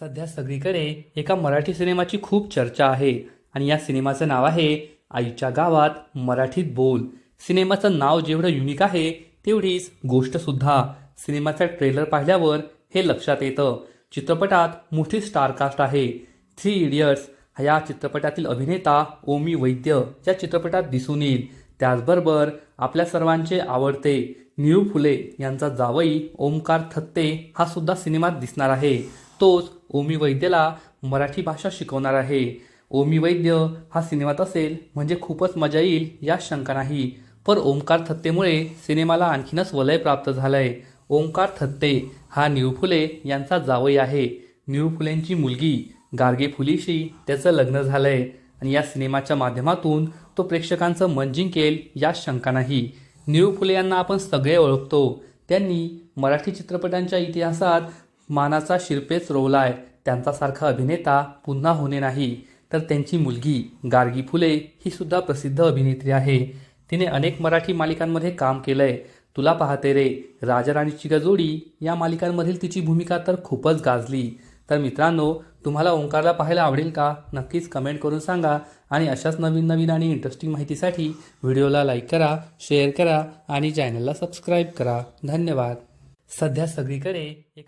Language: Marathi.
सध्या सगळीकडे एका मराठी सिनेमाची खूप चर्चा आहे. आणि या सिनेमाचं नाव आहे आईच्या गावात मराठीत बोल. सिनेमाचं नाव जेवढं युनिक आहे तेवढीच गोष्टसुद्धा सिनेमाचा ट्रेलर पाहिल्यावर हे लक्षात येतं. चित्रपटात मोठी स्टारकास्ट आहे. थ्री इडियट्स या चित्रपटातील अभिनेता ओमी वैद्य या चित्रपटात दिसून येईल. त्याचबरोबर आपल्या सर्वांचे आवडते निळू फुले यांचा जावई ओमकार थत्ते हा सुद्धा सिनेमात दिसणार आहे. तोच ओमी वैद्यला मराठी भाषा शिकवणार आहे. ओमी वैद्य हा सिनेमात असेल म्हणजे खूपच मजा येईल या शंका नाही. पर ओमकार थत्तेमुळे सिनेमाला आणखीनच वलय प्राप्त झालंय. ओमकार थत्ते हा निळू फुले यांचा जावई आहे. निळू फुलेंची मुलगी गार्गे फुलीशी त्याचं लग्न झालंय. आणि या सिनेमाच्या माध्यमातून तो प्रेक्षकांचं मन जिंकेल या शंका नाही. निळू फुले यांना आपण सगळे ओळखतो. त्यांनी मराठी चित्रपटांच्या इतिहासात मानाचा शिरपेच रोवलाय. त्यांच्यासारखा अभिनेता पुन्हा होणे नाही. तर त्यांची मुलगी गार्गी फुले ही सुद्धा प्रसिद्ध अभिनेत्री आहे. तिने अनेक मराठी मालिकांमध्ये काम केलंय. तुला पाहते रे राजाराणीची गजोडी या मालिकांमधील तिची भूमिका तर खूपच गाजली. तर मित्रांनो तुम्हाला ओंकारला पाहायला आवडेल का? नक्कीच कमेंट करून सांगा आणि अशाच नवीन नवीन आणि इंटरेस्टिंग माहितीसाठी व्हिडिओला लाईक करा शेअर करा आणि चॅनलला सबस्क्राईब करा. धन्यवाद. सध्या सगळीकडे एका